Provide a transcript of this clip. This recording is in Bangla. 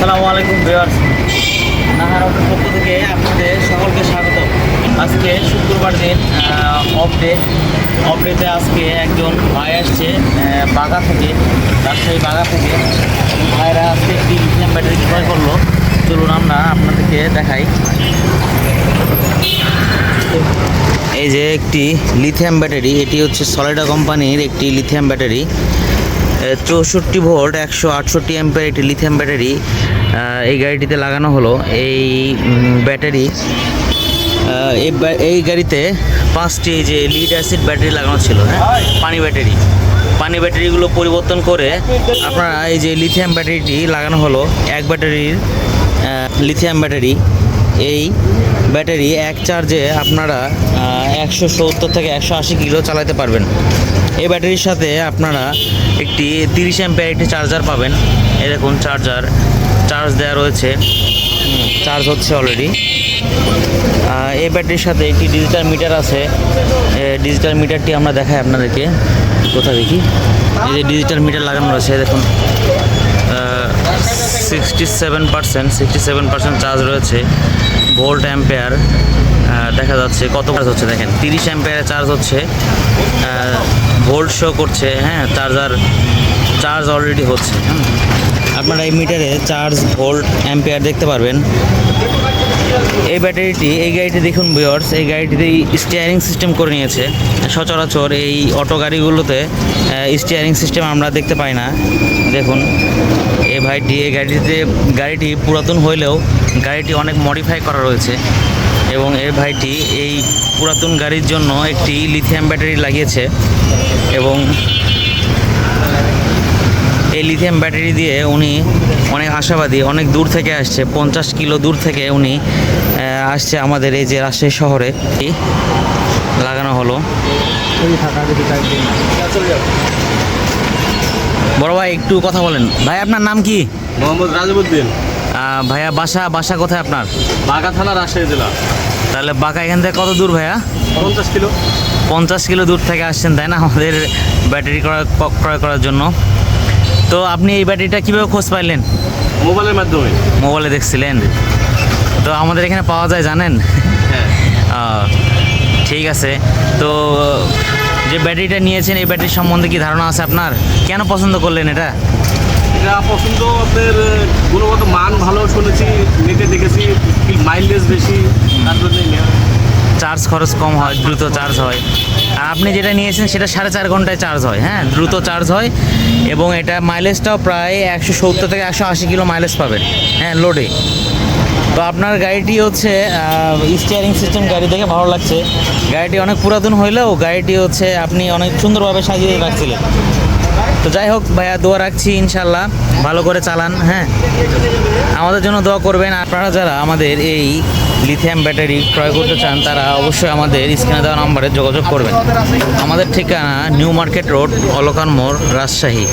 আসসালামু আলাইকুম ভিউয়ার্স। নাহার অটোর পক্ষ থেকে আপনাদের সকলকে স্বাগত। আজকে শুক্রবার দিন অফ ডে অফ ডেতে আজকে একজন ভাই আসছে বাগা থেকে, রাজশাহী বাগা থেকে। ভাইরা আজকে একটি লিথিয়াম ব্যাটারি ক্রয় করল। চলুন আমরা আপনাদেরকে দেখাই। এই যে একটি লিথিয়াম ব্যাটারি এটি হচ্ছে সলিডা কোম্পানির একটি লিথিয়াম ব্যাটারি চৌষট্টি ভোল্ট, একশো আটষট্টি অ্যাম্পের একটি লিথিয়াম ব্যাটারি এই গাড়িটিতে লাগানো হলো। এই ব্যাটারি এই গাড়িতে পাঁচটি যে লিড অ্যাসিড ব্যাটারি লাগানো ছিল হ্যাঁ? পানি ব্যাটারি পানি ব্যাটারিগুলো পরিবর্তন করে আপনারা এই যে লিথিয়াম ব্যাটারিটি লাগানো হলো। এক ব্যাটারির লিথিয়াম ব্যাটারি এই ব্যাটারি এক চার্জে আপনারা একশো সত্তর থেকে একশো আশি কিলো চালাতে পারবেন। এই ব্যাটারির সাথে আপনারা একটি তিরিশ অ্যাম্পের একটি চার্জার পাবেন। দেখুন চার্জার, চার্জ দেওয়া রয়েছে। চার্জ হচ্ছে অলরেডি এই ব্যাটারির সাথে একটি ডিজিটাল মিটার আছে। ডিজিটাল মিটারটি আমরা দেখাই আপনাদেরকে। কোথা দেখি? এই যে ডিজিটাল মিটার লাগানো রয়েছে দেখুন। Sixty seven percent sixty seven percent charge রয়েছে ভোল্ট অ্যাম্পেয়ার দেখা যাচ্ছে কত চার্জ হচ্ছে দেখেন তিরিশ অ্যাম্পেয়ারে চার্জ হচ্ছে ভোল্ট শো করছে হ্যাঁ চার্জার চার্জ অলরেডি হচ্ছে। আপনারা এই মিটারে চার্জ ভোল্ট অ্যাম্পেয়ার দেখতে পারবেন এই ব্যাটারিটি, এই গাড়িটি দেখুন বিয়ার্স এই গাড়িটিতে স্টিয়ারিং সিস্টেম করে নিয়েছে। সচরাচর এই অটো গাড়িগুলোতে স্টিয়ারিং সিস্টেম আমরা দেখতে পাই না। দেখুন এই ভাইটি, এই গাড়িটিতে, গাড়িটি পুরাতন হইলেও গাড়িটি অনেক মডিফাই করা রয়েছে। এবং এই ভাইটি এই পুরাতন গাড়ির জন্য একটি লিথিয়াম ব্যাটারি লাগিয়েছে। এবং এই লিথিয়াম ব্যাটারি দিয়ে উনি অনেক আশাবাদী অনেক দূর থেকে আসছে পঞ্চাশ কিলো দূর থেকে উনি আসছে আমাদের এই যে রাজশাহী শহরে। লাগানো হলো। বড় ভাই একটু কথা বলেন। ভাই আপনার নাম কি? মোহাম্মদ রাজবুদ্দিন ভাইয়া বাসা বাসা কোথায় আপনার? বাগা থানা রাজশাহী জেলা। তাহলে বাঁকা এখান থেকে কত দূর ভাইয়া? পঞ্চাশ কিলো। পঞ্চাশ কিলো দূর থেকে আসছেন তাই না? আমাদের ব্যাটারি ক্রয় ক্রয় করার জন্য। তো আপনি এই ব্যাটারিটা কীভাবে খোঁজ পাইলেন? মোবাইলের মাধ্যমে। মোবাইলে দেখছিলেন? তো আমাদের এখানে পাওয়া যায় জানেন? হ্যাঁ। ঠিক আছে। তো যে ব্যাটারিটা নিয়েছেন এই ব্যাটারি সম্বন্ধে কি ধারণা আছে আপনার? কেন পছন্দ করলেন এটা? এটা পছন্দ আপনার গুণগত মান ভালো শুনেছি নেটে দেখেছি মাইলেজ বেশি তার জন্য নেওয়া। চার্জ খরচ কম হয়, দ্রুত চার্জ হয়। আর আপনি যেটা নিয়েছেন সেটা সাড়ে চার ঘন্টায় চার্জ হয় হ্যাঁ? দ্রুত চার্জ হয় এবং এটা মাইলেজটাও প্রায় একশো সত্তর থেকে একশো আশি কিলো মাইলেজ পাবেন হ্যাঁ লোডে তো আপনার গাড়িটি হচ্ছে স্টিয়ারিং সিস্টেম গাড়ি দেখে ভালো লাগছে। গাড়িটি অনেক পুরাতন হইলেও গাড়িটি হচ্ছে আপনি অনেক সুন্দরভাবে সাজিয়ে রাখছিলেন। তো যাই হোক ভাইয়া, দোয়া রাখছি ইনশাল্লাহ। ভালো করে চালান হ্যাঁ? আমাদের জন্য দোয়া করবেন। আপনারা যারা আমাদের এই লিথিয়াম ব্যাটারি ক্রয় করতে চান, তারা অবশ্যই আমাদের স্ক্রিনে দেওয়া নাম্বারে যোগাযোগ করবেন। আমাদের ঠিকানা নিউ মার্কেট রোড, অলকান মোড়, রাজশাহী।